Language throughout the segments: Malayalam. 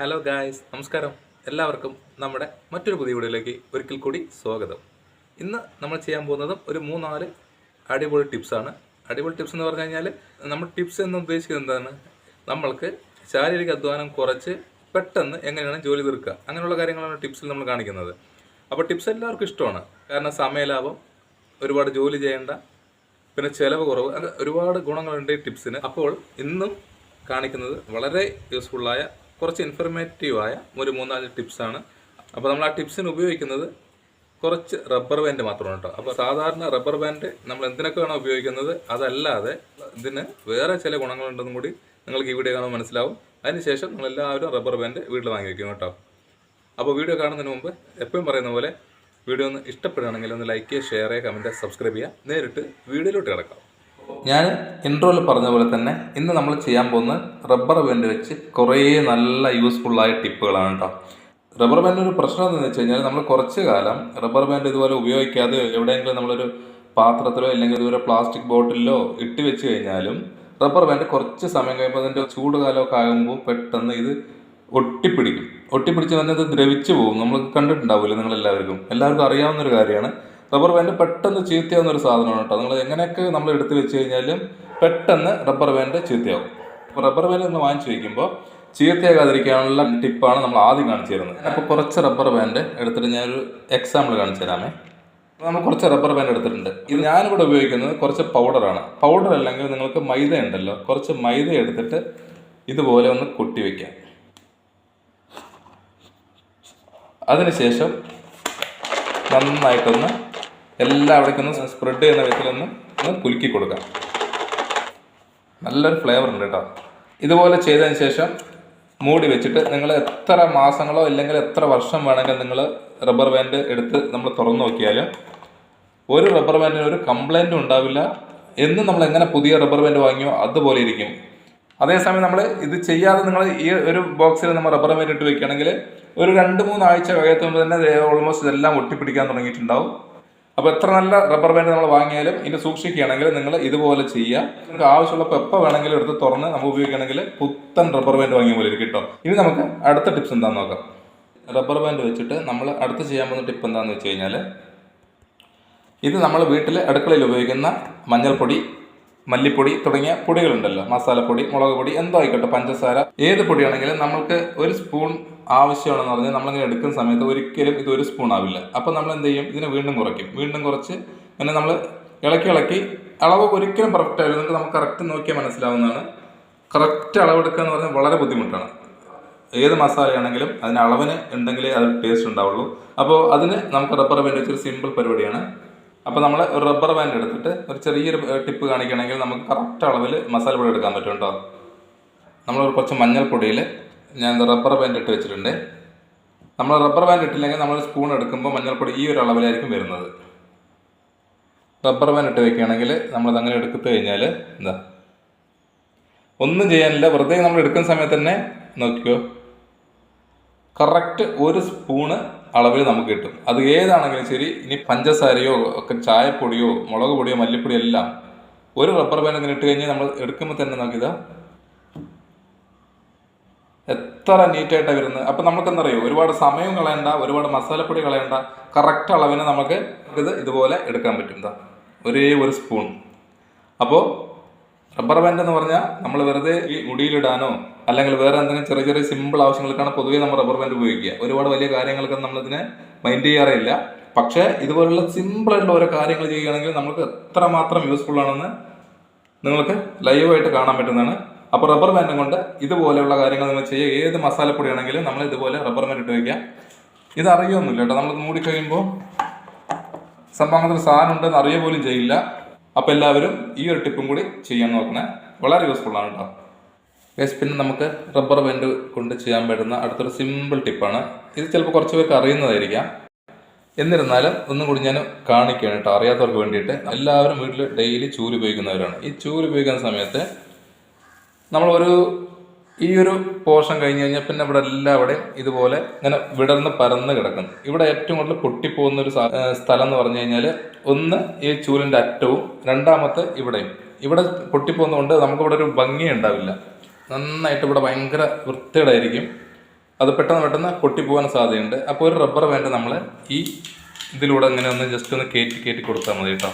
ഹലോ ഗായ്സ് നമസ്കാരം. എല്ലാവർക്കും നമ്മുടെ മറ്റൊരു പുതിയ വീഡിയോയിലേക്ക് ഒരിക്കൽ കൂടി സ്വാഗതം. ഇന്ന് നമ്മൾ ചെയ്യാൻ പോകുന്നതും ഒരു മൂന്നാൽ അടിപൊളി ടിപ്സാണ് അടിപൊളി ടിപ്സ് എന്ന് പറഞ്ഞു കഴിഞ്ഞാൽ നമ്മൾ ടിപ്സ് എന്ന് ഉദ്ദേശിക്കുന്നത് എന്താണ്? നമ്മൾക്ക് ശാരീരിക അധ്വാനം കുറച്ച് പെട്ടെന്ന് എങ്ങനെയാണ് ജോലി തീർക്കുക. അങ്ങനെയുള്ള കാര്യങ്ങളാണ് ടിപ്സിൽ നമ്മൾ കാണിക്കുന്നത്. അപ്പോൾ ടിപ്സ് എല്ലാവർക്കും ഇഷ്ടമാണ്. കാരണം സമയലാഭം ഒരുപാട് ജോലി ചെയ്യേണ്ട പിന്നെ ചിലവ് കുറവ് അങ്ങനെ ഒരുപാട് ഗുണങ്ങളുണ്ട് ഈ ടിപ്സിന് അപ്പോൾ ഇന്നും കാണിക്കുന്നത് വളരെ യൂസ്ഫുള്ളായ കുറച്ച് ഇൻഫർമേറ്റീവായ ഒരു മൂന്നാൽ ടിപ്സാണ് അപ്പോൾ നമ്മൾ ആ ടിപ്സിന് ഉപയോഗിക്കുന്നത് കുറച്ച് റബ്ബർ ബാൻഡ് മാത്രമാണ് കേട്ടോ അപ്പോൾ സാധാരണ റബ്ബർ ബാൻഡ് നമ്മൾ എന്തിനൊക്കെയാണോ ഉപയോഗിക്കുന്നത് അതല്ലാതെ ഇതിന് വേറെ ചില ഗുണങ്ങളുണ്ടെന്നും കൂടി നിങ്ങൾക്ക് ഈ വീഡിയോ കാണുമ്പോൾ മനസ്സിലാവും. അതിനുശേഷം നിങ്ങൾ എല്ലാവരും റബ്ബർ ബാൻഡ് വീട്ടിൽ വാങ്ങി വയ്ക്കും കേട്ടോ അപ്പോൾ വീഡിയോ കാണുന്നതിന് മുമ്പ് എപ്പോഴും പറയുന്ന പോലെ വീഡിയോ ഒന്ന് ഇഷ്ടപ്പെടുകയാണെങ്കിൽ ഒന്ന് ലൈക്ക് ചെയ്യുക ഷെയർ ചെയ്യുക കമന്റ് സബ്സ്ക്രൈബ് ചെയ്യുക. നേരിട്ട് വീഡിയോയിലോട്ട് കിടക്കാം. ഞാൻ ഇൻട്രോയിൽ പറഞ്ഞ പോലെ തന്നെ ഇന്ന് നമ്മൾ ചെയ്യാൻ പോകുന്ന റബ്ബർ ബാൻഡ് വെച്ച് കുറേ നല്ല യൂസ്ഫുള്ളായ ടിപ്പുകളാണ് കേട്ടോ റബ്ബർ ബാൻഡിന്റെ ഒരു പ്രശ്നം എന്താണെന്ന് വെച്ച് കഴിഞ്ഞാൽ നമ്മൾ കുറച്ച് കാലം റബ്ബർ ബാൻഡ് ഇതുപോലെ ഉപയോഗിക്കാതെ എവിടെയെങ്കിലും നമ്മളൊരു പാത്രത്തിലോ അല്ലെങ്കിൽ ഇതുപോലെ പ്ലാസ്റ്റിക് ബോട്ടിലോ ഇട്ട് വെച്ച് കഴിഞ്ഞാലും റബ്ബർ ബാൻഡ് കുറച്ച് സമയം കഴിയുമ്പോൾ അതിന്റെ ചൂട് കാലമൊക്കെ ആകുമ്പോൾ പെട്ടെന്ന് ഇത് ഒട്ടിപ്പിടിക്കും. ഒട്ടിപ്പിടിച്ച് വന്നത് ദ്രവിച്ചു പോകും. നമ്മൾ കണ്ടിട്ടുണ്ടാവില്ല നിങ്ങളെല്ലാവർക്കും. എല്ലാവർക്കും അറിയാവുന്ന ഒരു കാര്യമാണ്. റബ്ബർ ബാൻഡ് പെട്ടെന്ന് ചീത്തയാവുന്ന ഒരു സാധനമാണ് കേട്ടോ. നിങ്ങൾ എങ്ങനെയൊക്കെ നമ്മൾ എടുത്ത് വെച്ച് കഴിഞ്ഞാലും പെട്ടെന്ന് റബ്ബർ ബാൻഡ് ചീത്തയാവും. അപ്പോൾ റബ്ബർ ബാൻഡ് നമ്മൾ വാങ്ങിച്ചു വയ്ക്കുമ്പോൾ ചീത്തയാകാതിരിക്കാനുള്ള ടിപ്പാണ് നമ്മൾ ആദ്യം കാണിച്ചു തരുന്നത് അപ്പോൾ കുറച്ച് റബ്ബർ ബാൻഡ് എടുത്തിട്ട് ഞാനൊരു എക്സാമ്പിൾ കാണിച്ചു തരാമേ. നമ്മൾ കുറച്ച് റബ്ബർ ബാൻഡ് എടുത്തിട്ടുണ്ട്. ഇത് ഞാനിവിടെ ഉപയോഗിക്കുന്നത് കുറച്ച് പൗഡറാണ് പൗഡർ അല്ലെങ്കിൽ നിങ്ങൾക്ക് മൈദ ഉണ്ടല്ലോ കുറച്ച് മൈദ എടുത്തിട്ട് ഇതുപോലെ ഒന്ന് കൊട്ടി വയ്ക്കാം അതിനുശേഷം നന്നായിട്ടൊന്ന് എല്ലാവിടേക്കും ഒന്ന് സ്പ്രെഡ് ചെയ്യുന്ന വിധത്തിലൊന്ന് ഒന്ന് കുലുക്കി കൊടുക്കാം. നല്ലൊരു ഫ്ലേവർ ഉണ്ട് കേട്ടോ. ഇതുപോലെ ചെയ്തതിന് ശേഷം മൂടി വെച്ചിട്ട് നിങ്ങൾ എത്ര മാസങ്ങളോ ഇല്ലെങ്കിൽ എത്ര വർഷം വേണമെങ്കിൽ നിങ്ങൾ റബ്ബർ ബാൻഡ് എടുത്ത് നമ്മൾ തുറന്നു നോക്കിയാലും ഒരു റബ്ബർ ബാൻഡിന് ഒരു കംപ്ലൈന്റും ഉണ്ടാവില്ല. എന്ന് നമ്മൾ എങ്ങനെ പുതിയ റബ്ബർ ബാൻഡ് വാങ്ങിയോ അതുപോലെ ഇരിക്കും. അതേസമയം നമ്മൾ ഇത് ചെയ്യാതെ നിങ്ങൾ ഈ ഒരു ബോക്സിൽ നമ്മൾ റബ്ബർ ബാൻഡ് ഇട്ട് വെക്കുകയാണെങ്കിൽ ഒരു രണ്ട് മൂന്ന് ആഴ്ച കഴിയത്തുമ്പോൾ തന്നെ ഓൾമോസ്റ്റ് ഇതെല്ലാം ഒട്ടിപ്പിടിക്കാൻ തുടങ്ങിയിട്ടുണ്ടാവും. അപ്പോൾ എത്ര നല്ല റബ്ബർ ബാൻഡ് നമ്മൾ വാങ്ങിയാലും ഇനി സൂക്ഷിക്കുകയാണെങ്കിൽ നിങ്ങൾ ഇതുപോലെ ചെയ്യുക. നിങ്ങൾക്ക് ആവശ്യമുള്ള പെപ്പ വേണമെങ്കിലും എടുത്ത് തുറന്ന് നമ്മൾ ഉപയോഗിക്കുകയാണെങ്കിൽ പുത്തൻ റബ്ബർ ബാൻഡ് വാങ്ങിയ പോലെ ഇരിക്കും കേട്ടോ ഇനി നമുക്ക് അടുത്ത ടിപ്സ് എന്താണെന്ന് നോക്കാം. റബ്ബർ ബാൻഡ് വെച്ചിട്ട് നമ്മൾ അടുത്ത് ചെയ്യാൻ പോകുന്ന ടിപ്പ് എന്താണെന്ന് വെച്ച് കഴിഞ്ഞാൽ ഇത് നമ്മൾ വീട്ടിൽ അടുക്കളയിൽ ഉപയോഗിക്കുന്ന മഞ്ഞൾപ്പൊടി മല്ലിപ്പൊടി തുടങ്ങിയ പൊടികളുണ്ടല്ലോ. മസാലപ്പൊടി മുളക് പൊടി എന്തോ ആയിക്കോട്ടെ പഞ്ചസാര. ഏത് പൊടിയാണെങ്കിലും നമ്മൾക്ക് ഒരു സ്പൂൺ ആവശ്യമാണെന്ന് പറഞ്ഞാൽ നമ്മളിങ്ങനെ എടുക്കുന്ന സമയത്ത് ഒരിക്കലും ഇത് ഒരു സ്പൂൺ ആവില്ല. അപ്പോൾ നമ്മൾ എന്ത് ചെയ്യും? ഇതിനെ വീണ്ടും കുറയ്ക്കും. വീണ്ടും കുറച്ച് പിന്നെ നമ്മൾ ഇളക്കി ഇളക്കി അളവ് ഒരിക്കലും പെർഫെക്റ്റ് ആവില്ല. നിങ്ങൾക്ക് നമുക്ക് കറക്റ്റ് നോക്കിയാൽ മനസ്സിലാവുന്നതാണ്. കറക്റ്റ് അളവെടുക്കുക എന്ന് പറഞ്ഞാൽ വളരെ ബുദ്ധിമുട്ടാണ്. ഏത് മസാലയാണെങ്കിലും അതിന് അളവിന് ഉണ്ടെങ്കിലേ അത് ടേസ്റ്റ് ഉണ്ടാവുള്ളൂ. അപ്പോൾ അതിന് നമുക്ക് റബ്ബർ ബാൻഡ് വെച്ചൊരു സിമ്പിൾ പരിപാടിയാണ്. അപ്പോൾ നമ്മൾ ഒരു റബ്ബർ ബാൻഡ് എടുത്തിട്ട് ഒരു ചെറിയൊരു ടിപ്പ് കാണിക്കുകയാണെങ്കിൽ നമുക്ക് കറക്റ്റ് അളവിൽ മസാല പൊടി എടുക്കാൻ പറ്റും കേട്ടോ. നമ്മളൊരു കുറച്ച് മഞ്ഞൾപ്പൊടിയിൽ ഞാൻ റബ്ബർ ബാൻഡ് ഇട്ട് വെച്ചിട്ടുണ്ട്. നമ്മൾ റബ്ബർ ബാൻഡ് ഇട്ടില്ലെങ്കിൽ നമ്മൾ സ്പൂൺ എടുക്കുമ്പോൾ മഞ്ഞൾപ്പൊടി ഈ ഒരു അളവിലായിരിക്കും വരുന്നത്. റബ്ബർ ബാൻഡ് ഇട്ട് വെക്കുകയാണെങ്കിൽ നമ്മളത് അങ്ങനെ എടുത്തു കഴിഞ്ഞാൽ എന്താ? ഒന്നും ചെയ്യാനില്ല. വെറുതെ നമ്മൾ എടുക്കുന്ന സമയത്ത് തന്നെ നോക്കിക്കോ. കറക്റ്റ് ഒരു സ്പൂണ് അളവിൽ നമുക്ക് കിട്ടും. അത് ഏതാണെങ്കിലും ശരി ഇനി പഞ്ചസാരയോ ഒക്കെ ചായപ്പൊടിയോ മുളക് പൊടിയോ മല്ലിപ്പൊടിയോ എല്ലാം ഒരു റബ്ബർ ബാൻഡ് ഇങ്ങനെ ഇട്ട് കഴിഞ്ഞാൽ നമ്മൾ എടുക്കുമ്പോൾ തന്നെ നോക്കിയതാ എത്ര നീറ്റായിട്ടാണ് വരുന്നത്? അപ്പം നമുക്കെന്തറിയോ ഒരുപാട് സമയം കളയണ്ട ഒരുപാട് മസാലപ്പൊടി കളയണ്ട കറക്റ്റ് അളവിന് നമുക്ക് ഇത് ഇതുപോലെ എടുക്കാൻ പറ്റും. ഒരേ ഒരു സ്പൂൺ അപ്പോൾ റബ്ബർ ബാൻഡ് എന്ന് പറഞ്ഞാൽ നമ്മൾ വെറുതെ ഈ മുടിയിലിടാനോ അല്ലെങ്കിൽ വേറെ എന്തെങ്കിലും ചെറിയ ചെറിയ സിമ്പിൾ ആവശ്യങ്ങൾക്കാണ് പൊതുവേ നമ്മൾ റബ്ബർ ബാൻഡ് ഉപയോഗിക്കുക. ഒരുപാട് വലിയ കാര്യങ്ങൾക്കൊന്നും നമ്മളിതിനെ മൈൻഡ് ചെയ്യാറില്ല പക്ഷേ ഇതുപോലുള്ള സിമ്പിൾ ആയിട്ടുള്ള ഓരോ കാര്യങ്ങൾ ചെയ്യുകയാണെങ്കിൽ നമുക്ക് എത്രമാത്രം യൂസ്ഫുൾ ആണെന്ന് നിങ്ങൾക്ക് ലൈവായിട്ട് കാണാൻ പറ്റുന്നതാണ് അപ്പോൾ റബ്ബർ ബാൻഡും കൊണ്ട് ഇതുപോലെയുള്ള കാര്യങ്ങൾ നിങ്ങൾ ചെയ്യുക. ഏത് മസാലപ്പൊടിയാണെങ്കിലും നമ്മൾ ഇതുപോലെ റബ്ബർ ബാൻഡ് ഇട്ട് വയ്ക്കുക ഇത് അറിയൊന്നുമില്ല കേട്ടോ. നമ്മൾ മൂടി കഴിയുമ്പോൾ സംഭവത്തിൽ സാധനം ഉണ്ടെന്ന് അറിയ പോലും ചെയ്യില്ല. അപ്പോൾ എല്ലാവരും ഈ ഒരു ടിപ്പും കൂടി ചെയ്യാൻ നോക്കണേ. വളരെ യൂസ്ഫുൾ ആണ് കേട്ടോ. ഗൈസ് പിന്നെ നമുക്ക് റബ്ബർ ബാൻഡ് കൊണ്ട് ചെയ്യാൻ പറ്റുന്ന അടുത്തൊരു സിമ്പിൾ ടിപ്പാണ് ഇത് ചിലപ്പോൾ കുറച്ച് പേർക്ക് അറിയുന്നതായിരിക്കാം. എന്നിരുന്നാലും ഒന്നും കൂടി ഞാൻ കാണിക്കുകയാണ് കേട്ടോ. അറിയാത്തവർക്ക് വേണ്ടിയിട്ട്. എല്ലാവരും വീട്ടിൽ ഡെയിലി ചൂൽ ഉപയോഗിക്കുന്നവരാണ്. ഈ ചൂൽ ഉപയോഗിക്കുന്ന സമയത്ത് നമ്മൾ ഒരു ഈ ഒരു പോർഷൻ കഴിഞ്ഞ് കഴിഞ്ഞാൽ പിന്നെ ഇവിടെ എല്ലാവിടെയും ഇതുപോലെ ഇങ്ങനെ വിടർന്ന് പരന്ന് കിടക്കും ഇവിടെ ഏറ്റവും കൂടുതൽ പൊട്ടിപ്പോകുന്ന ഒരു സ്ഥലം എന്ന് പറഞ്ഞു കഴിഞ്ഞാൽ ഒന്ന് ഈ ചൂലിന്റെ അറ്റവും രണ്ടാമത്തെ ഇവിടെയും. ഇവിടെ പൊട്ടിപ്പോകുന്നതുകൊണ്ട് നമുക്കിവിടെ ഒരു ഭംഗി ഉണ്ടാവില്ല. നന്നായിട്ട് ഇവിടെ ഭയങ്കര വൃത്തികേടായിരിക്കും. അത് പെട്ടെന്ന് പെട്ടെന്ന് പൊട്ടിപ്പോകാൻ സാധ്യതയുണ്ട്. അപ്പോൾ ഒരു റബ്ബർ വേണ്ട നമ്മൾ ഈ ഇതിലൂടെ ഇങ്ങനെ ഒന്ന് ജസ്റ്റ് ഒന്ന് കയറ്റി കയറ്റി കൊടുത്താൽ മതി കേട്ടോ.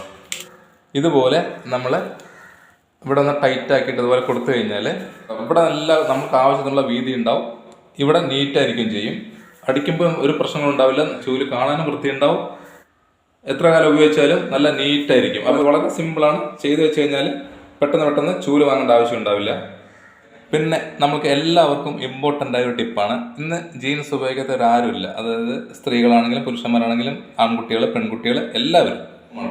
ഇതുപോലെ നമ്മൾ ഇവിടെ ഒന്ന് ടൈറ്റ് ആക്കിയിട്ട് അതുപോലെ കൊടുത്തു കഴിഞ്ഞാൽ ഇവിടെ നല്ല നമുക്ക് ആവശ്യത്തിനുള്ള വീതി ഉണ്ടാവും. ഇവിടെ നീറ്റായിരിക്കും ചെയ്യും. അടിക്കുമ്പോൾ ഒരു പ്രശ്നങ്ങളും ഉണ്ടാവില്ല. ചൂൽ കാണാനും വൃത്തിയുണ്ടാവും. എത്ര കാലം ഉപയോഗിച്ചാലും നല്ല നീറ്റായിരിക്കും അപ്പോൾ വളരെ സിമ്പിളാണ് ചെയ്ത് വെച്ച് കഴിഞ്ഞാൽ പെട്ടെന്ന് പെട്ടെന്ന് ചൂൽ വാങ്ങേണ്ട ആവശ്യം ഉണ്ടാവില്ല. പിന്നെ നമുക്ക് എല്ലാവർക്കും ഇമ്പോർട്ടന്റ് ആയ ഒരു ടിപ്പാണ് ഇന്ന് ജീൻസ് ഉപയോഗിക്കാത്ത ഇല്ല അതായത് സ്ത്രീകളാണെങ്കിലും പുരുഷന്മാരാണെങ്കിലും ആൺകുട്ടികൾ പെൺകുട്ടികൾ എല്ലാവരും.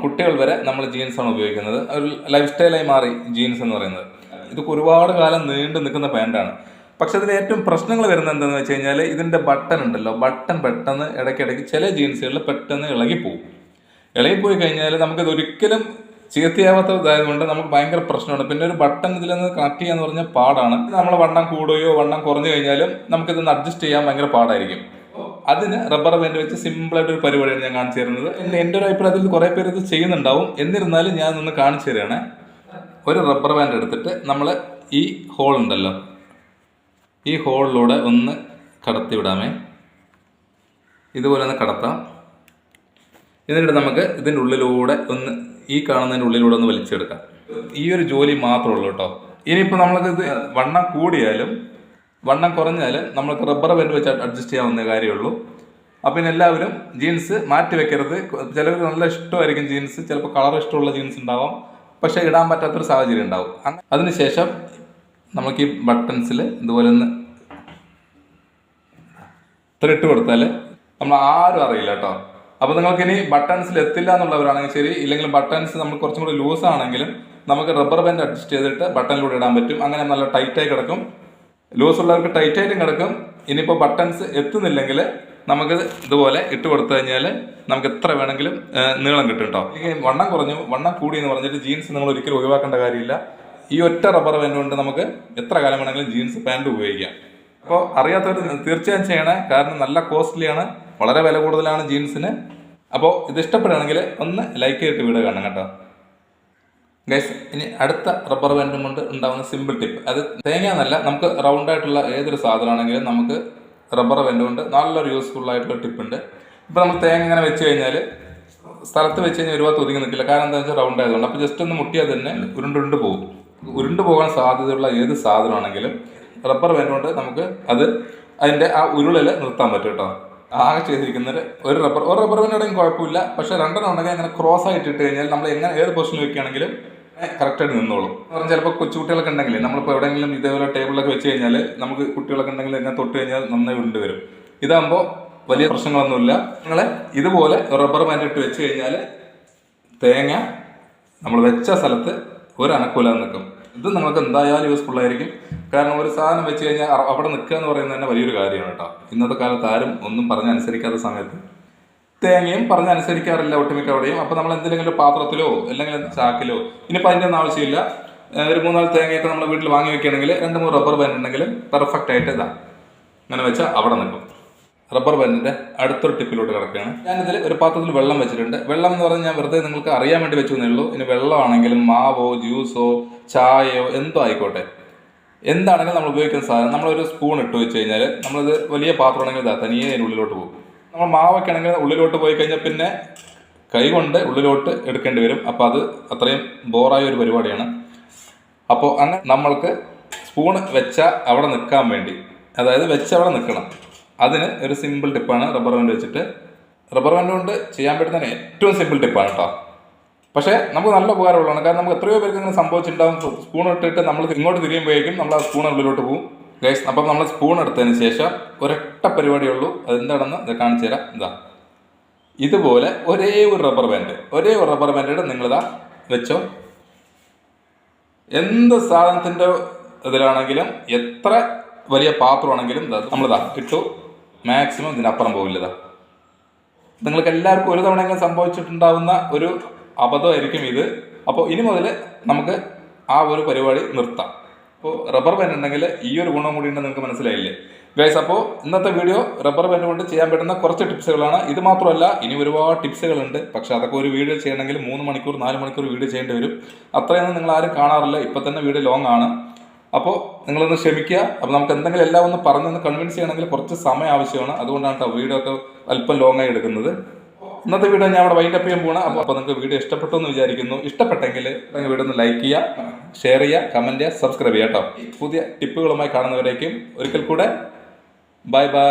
കുട്ടികൾ വരെ നമ്മൾ ജീൻസാണ് ഉപയോഗിക്കുന്നത്. ഒരു ലൈഫ് സ്റ്റൈലായി മാറി ജീൻസ് എന്ന് പറയുന്നത്. ഇതൊക്കെ ഒരുപാട് കാലം നീണ്ടു നിൽക്കുന്ന പാന്റാണ് പക്ഷെ അതിൽ ഏറ്റവും പ്രശ്നങ്ങൾ വരുന്നത് എന്താണെന്ന് വെച്ച് കഴിഞ്ഞാൽ ഇതിന്റെ ബട്ടൺ ഉണ്ടല്ലോ. ബട്ടൺ പെട്ടെന്ന് ഇടയ്ക്കിടയ്ക്ക് ചില ജീൻസുകളിൽ പെട്ടെന്ന് ഇളകിപ്പോവും. ഇളകിപ്പോയി കഴിഞ്ഞാൽ നമുക്കത് ഒരിക്കലും ചീർത്തിയാവാത്തതായതുകൊണ്ട് നമുക്ക് ഭയങ്കര പ്രശ്നമാണ്. പിന്നെ ഒരു ബട്ടൺ ഇതിൽ നിന്ന് കണക്ട് ചെയ്യാന്ന് പറഞ്ഞാൽ പാടാണ്. നമ്മൾ വണ്ണം കൂടുകയോ വണ്ണം കുറഞ്ഞു കഴിഞ്ഞാലും നമുക്കിതൊന്ന് അഡ്ജസ്റ്റ് ചെയ്യാൻ ഭയങ്കര പാടായിരിക്കും. അതിന് റബ്ബർ ബാൻഡ് വെച്ച് സിമ്പിളായിട്ട് ഒരു പരിപാടിയാണ് ഞാൻ കാണിച്ചു തരുന്നത്. എന്റെ ഒരു അഭിപ്രായത്തിൽ കുറേ പേര് ഇത് ചെയ്യുന്നുണ്ടാവും. എന്നിരുന്നാലും ഞാൻ ഒന്ന് കാണിച്ചു തരികയാണ്. ഒരു റബ്ബർ ബാൻഡ് എടുത്തിട്ട് നമ്മൾ ഈ ഹോൾ ഉണ്ടല്ലോ. ഈ ഹോളിലൂടെ ഒന്ന് കടത്തി വിടാമേ ഇതുപോലെ ഒന്ന് കടത്താം. എന്നിട്ട് നമുക്ക് ഇതിന്റെ ഉള്ളിലൂടെ ഒന്ന് ഈ കാണുന്നതിന്റെ ഉള്ളിലൂടെ ഒന്ന് വലിച്ചെടുക്കാം. ഈ ഒരു ജോലി മാത്രമേ ഉള്ളൂ കേട്ടോ. ഇനിയിപ്പോൾ നമ്മൾക്ക് ഇത് വണ്ണം കൂടിയാലും വണ്ണം കുറഞ്ഞാൽ നമുക്ക് റബ്ബർ ബാൻഡ് വെച്ച് അഡ്ജസ്റ്റ് ചെയ്യാവുന്ന കാര്യമുള്ളൂ. അപ്പം പിന്നെ എല്ലാവരും ജീൻസ് മാറ്റി വെക്കരുത്. ചിലവർ നല്ല ഇഷ്ടമായിരിക്കും ജീൻസ് ചിലപ്പോൾ കളർ ഇഷ്ടമുള്ള ജീൻസ് ഉണ്ടാവാം. പക്ഷേ ഇടാൻ പറ്റാത്തൊരു സാഹചര്യം ഉണ്ടാവും. അതിനുശേഷം നമുക്ക് ഈ ബട്ടൺസിൽ ഇതുപോലെ ഒന്ന് ഇത്ര ഇട്ട് കൊടുത്താൽ നമ്മൾ ആരും അറിയില്ല കേട്ടോ. അപ്പോൾ നിങ്ങൾക്ക് ഇനി ബട്ടൺസിൽ എത്തില്ല എന്നുള്ളവരാണെങ്കിൽ ശരി. ഇല്ലെങ്കിൽ ബട്ടൺസ് നമ്മൾ കുറച്ചും കൂടി ലൂസ് ആണെങ്കിലും നമുക്ക് റബ്ബർ ബാൻഡ് അഡ്ജസ്റ്റ് ചെയ്തിട്ട് ബട്ടണിലൂടെ ഇടാൻ പറ്റും. അങ്ങനെ നല്ല ടൈറ്റായി കിടക്കും. ലൂസ് ഉള്ളവർക്ക് ടൈറ്റ് ആയിട്ടും കിടക്കും. ഇനിയിപ്പോൾ ബട്ടൺസ് എത്തുന്നില്ലെങ്കിൽ നമുക്ക് ഇതുപോലെ ഇട്ട് കൊടുത്തു കഴിഞ്ഞാൽ നമുക്ക് എത്ര വേണമെങ്കിലും നീളം കിട്ടും കേട്ടോ ഈ വണ്ണം കുറഞ്ഞു വണ്ണം കൂടി എന്ന് പറഞ്ഞിട്ട് ജീൻസ് നിങ്ങൾ ഒരിക്കലും ഒഴിവാക്കേണ്ട കാര്യമില്ല. ഈ ഒറ്റ റബ്ബർ ബാൻഡ് കൊണ്ട് നമുക്ക് എത്ര കാലം വേണമെങ്കിലും ജീൻസ് പാന്റ് ഉപയോഗിക്കാം. അപ്പോൾ അറിയാത്തവർ തീർച്ചയായും ചെയ്യണേ. കാരണം നല്ല കോസ്റ്റ്ലിയാണ് വളരെ വില കൂടുതലാണ് ജീൻസിന് അപ്പോൾ ഇത് ഇഷ്ടപ്പെടുകയാണെങ്കിൽ ഒന്ന് ലൈക്ക് ചെയ്തിട്ട് വീഡിയോ കാണണം കേട്ടോ. ഗൈസ് ഇനി അടുത്ത റബ്ബർ ബാൻഡും കൊണ്ട് ഉണ്ടാകുന്ന സിമ്പിൾ ടിപ്പ് അത് തേങ്ങ എന്നല്ല നമുക്ക് റൗണ്ട് ആയിട്ടുള്ള ഏതൊരു സാധനമാണെങ്കിലും നമുക്ക് റബ്ബർ ബാൻഡ് കൊണ്ട് നല്ലൊരു യൂസ്ഫുൾ ആയിട്ടുള്ള ടിപ്പ് ഉണ്ട്. ഇപ്പോൾ നമ്മൾ തേങ്ങ ഇങ്ങനെ വെച്ച് കഴിഞ്ഞാൽ സ്ഥലത്ത് വെച്ച് കഴിഞ്ഞാൽ ഒരുപാട് ഒതുങ്ങി നിൽക്കില്ല. കാരണം എന്താ വെച്ചാൽ റൗണ്ട് ആയതുകൊണ്ട്. അപ്പോൾ ജസ്റ്റ് ഒന്ന് മുട്ടിയാൽ തന്നെ ഉരുണ്ട് ഉരുണ്ട് പോകും. ഉരുണ്ട് പോകാൻ സാധ്യതയുള്ള ഏത് സാധനമാണെങ്കിലും റബ്ബർ ബാൻഡ് കൊണ്ട് നമുക്ക് അത് അതിന്റെ ആ ഉരുളിൽ നിർത്താൻ പറ്റും കേട്ടോ. ആകെ ചെയ്തിരിക്കുന്നത് ഒരു റബ്ബർ ഒരു റബ്ബർ ബാൻഡ് ഉണ്ടെങ്കിൽ കുഴപ്പമില്ല. പക്ഷേ രണ്ടെണ്ണം ഉണ്ടെങ്കിൽ അങ്ങനെ ക്രോസ് ആയിട്ട് ഇട്ട് കഴിഞ്ഞാൽ നമ്മൾ എങ്ങനെ ഏത് പൊസിഷനിൽ വെക്കുകയാണെങ്കിലും കറക്റ്റായിട്ട് നിന്നോളും. കാരണം ചിലപ്പോൾ കൊച്ചുകുട്ടികളൊക്കെ ഉണ്ടെങ്കിൽ നമ്മളിപ്പോൾ എവിടെയെങ്കിലും ഇതേപോലെ ടേബിളൊക്കെ വെച്ച് കഴിഞ്ഞാൽ നമുക്ക് കുട്ടികളൊക്കെ ഉണ്ടെങ്കിൽ എന്നെ തൊട്ട് കഴിഞ്ഞാൽ നന്നായി ഉണ്ട് വരും. ഇതാകുമ്പോൾ വലിയ പ്രശ്നങ്ങളൊന്നുമില്ല. നിങ്ങൾ ഇതുപോലെ റബ്ബർ ബാൻഡ് ഇട്ട് വെച്ച് കഴിഞ്ഞാൽ തേങ്ങ നമ്മൾ വെച്ച സ്ഥലത്ത് ഒരു അനക്കൂലാതെ നിൽക്കും ഇത് നിങ്ങൾക്ക് എന്തായാലും യൂസ്ഫുൾ ആയിരിക്കും. കാരണം ഒരു സാധനം വെച്ച് കഴിഞ്ഞാൽ അവിടെ നിൽക്കുക എന്ന് പറയുന്നത് തന്നെ വലിയൊരു കാര്യമാണ് കേട്ടോ. ഇന്നത്തെ കാലത്ത് ആരും ഒന്നും പറഞ്ഞനുസരിക്കാത്ത സമയത്ത് തേങ്ങയും പറഞ്ഞനുസരിക്കാറില്ല ഒട്ടുമിക്ക അവിടെയും. അപ്പോൾ നമ്മൾ എന്തെങ്കിലും പാത്രത്തിലോ അല്ലെങ്കിൽ ചാക്കിലോ ഇനിയിപ്പോൾ അതിന്റെ ഒന്നും ആവശ്യമില്ല. ഒരു മൂന്നാൽ തേങ്ങയൊക്കെ നമ്മൾ വീട്ടിൽ വാങ്ങി വെക്കുകയാണെങ്കിൽ രണ്ട് മൂന്ന് റബ്ബർ ബാൻഡ് ഉണ്ടെങ്കിൽ പെർഫെക്റ്റ് ആയിട്ട് ഇതാ. അങ്ങനെ വെച്ചാൽ അവിടെ നിൽക്കും. റബ്ബർ ബാൻഡിന്റെ അടുത്തൊരു ടിപ്പിലോട്ട് കിടക്കുകയാണ്. ഞാനിതിൽ ഒരു പാത്രത്തിൽ വെള്ളം വെച്ചിട്ടുണ്ട്. വെള്ളം എന്ന് പറഞ്ഞാൽ ഞാൻ വെറുതെ നിങ്ങൾക്ക് അറിയാൻ വേണ്ടി വെച്ചു ഉള്ളൂ. ഇനി വെള്ളമാണെങ്കിലും മാവോ ജ്യൂസോ ചായയോ എന്തോ ആയിക്കോട്ടെ. എന്താണെങ്കിലും നമ്മൾ ഉപയോഗിക്കുന്ന സാധനം. നമ്മളൊരു സ്പൂൺ ഇട്ട് വെച്ച് കഴിഞ്ഞാൽ നമ്മളത് വലിയ പാത്രമാണെങ്കിൽ ഇതാ തനിയെ അതിനുള്ളിലോട്ട് പോകും. നമ്മൾ മാവൊക്കെ ആണെങ്കിൽ ഉള്ളിലോട്ട് പോയി കഴിഞ്ഞാൽ പിന്നെ കൈ കൊണ്ട് ഉള്ളിലോട്ട് എടുക്കേണ്ടി വരും. അപ്പോൾ അത് അത്രയും ബോറായ ഒരു പരിപാടിയാണ്. അപ്പോൾ അങ്ങനെ നമ്മൾക്ക് സ്പൂൺ വെച്ച അവിടെ നിൽക്കാൻ വേണ്ടി അതായത് വെച്ച അവിടെ നിൽക്കണം. അതിന് ഒരു സിമ്പിൾ ടിപ്പാണ് റബ്ബർ ബാൻഡ് വെച്ചിട്ട്. റബ്ബർ ബാൻഡ് കൊണ്ട് ചെയ്യാൻ പറ്റുന്ന ഏറ്റവും സിമ്പിൾ ടിപ്പാണ് കേട്ടോ പക്ഷേ നമുക്ക് നല്ല ഉപകാരമുള്ളതാണ്. കാരണം നമുക്ക് എത്രയോ പേർക്ക് ഇങ്ങനെ സംഭവിച്ചിട്ടുണ്ടാവും. സ്പൂൺ ഇട്ടിട്ട് നമ്മൾ ഇങ്ങോട്ട് തിരിയുമ്പോഴേക്കും നമ്മൾ ആ സ്പൂൺ ഉള്ളിലോട്ട് പോകും ഗൈസ് അപ്പം നമ്മൾ സ്പൂൺ എടുത്തതിന് ശേഷം ഒരൊറ്റ പരിപാടിയേ ഉള്ളൂ. അതെന്താണെന്ന് ഇത് കാണിച്ചു തരാം. ഇതാ. ഇതുപോലെ ഒരേ ഒരു റബ്ബർ ബാൻഡ് ഒരേ ഒരു റബ്ബർ ബാൻഡ് നിങ്ങളിതാ വെച്ചോ. എന്ത് സാധനത്തിന്റെ ഇതിലാണെങ്കിലും എത്ര വലിയ പാത്രമാണെങ്കിലും നമ്മളിതാ ഇട്ടു. മാക്സിമം ഇതിനപ്പുറം പോകില്ല ഇതാ. നിങ്ങൾക്ക് എല്ലാവർക്കും ഒരു തവണയെങ്കിലും സംഭവിച്ചിട്ടുണ്ടാവുന്ന ഒരു അബദ്ധമായിരിക്കും ഇത്. അപ്പോൾ ഇനി മുതൽ നമുക്ക് ആ ഒരു പരിപാടി നിർത്താം. അപ്പോൾ റബ്ബർ ബാൻഡ് ഉണ്ടെങ്കിൽ ഈ ഒരു ഗുണം കൂടി ഉണ്ടെന്ന് നിങ്ങൾക്ക് മനസ്സിലായില്ലേ? ഗൈസ് അപ്പോൾ ഇന്നത്തെ വീഡിയോ റബ്ബർ ബാൻഡ് കൊണ്ട് ചെയ്യാൻ പറ്റുന്ന കുറച്ച് ടിപ്സുകളാണ് ഇത് മാത്രമല്ല ഇനി ഒരുപാട് ടിപ്സുകളുണ്ട് പക്ഷേ അതൊക്കെ ഒരു വീഡിയോ ചെയ്യണമെങ്കിൽ മൂന്ന് മണിക്കൂർ നാല് മണിക്കൂർ വീഡിയോ ചെയ്യേണ്ടി വരും. അത്രയൊന്നും നിങ്ങൾ ആരും കാണാറില്ല. ഇപ്പം തന്നെ വീഡിയോ ലോങ് ആണ്. അപ്പോൾ നിങ്ങളൊന്ന് ക്ഷമിക്കുക. അപ്പോൾ നമുക്ക് എന്തെങ്കിലും എല്ലാം ഒന്ന് പറഞ്ഞൊന്ന് കൺവിൻസ് ചെയ്യണമെങ്കിൽ കുറച്ച് സമയം ആവശ്യമാണ്. അതുകൊണ്ടാണ് കേട്ടോ വീഡിയോ ഒക്കെ അല്പം ലോങ്ങായി എടുക്കുന്നത്. ഇന്നത്തെ വീഡിയോ ഞാൻ അവിടെ വൈൻഡപ്പ് ചെയ്യാൻ പോകണം അപ്പോൾ അപ്പോൾ നിങ്ങൾക്ക് വീഡിയോ ഇഷ്ടപ്പെട്ടു എന്ന് വിചാരിക്കുന്നു. ഇഷ്ടപ്പെട്ടെങ്കിൽ നിങ്ങൾ വീഡിയോ ഒന്ന് ലൈക്ക് ചെയ്യുക ഷെയർ ചെയ്യുക കമന്റ് ചെയ്യുക സബ്സ്ക്രൈബ് ചെയ്യാം കേട്ടോ. പുതിയ ടിപ്പുകളുമായി കാണുന്നവരേക്കും ഒരിക്കൽ കൂടെ. Bye bye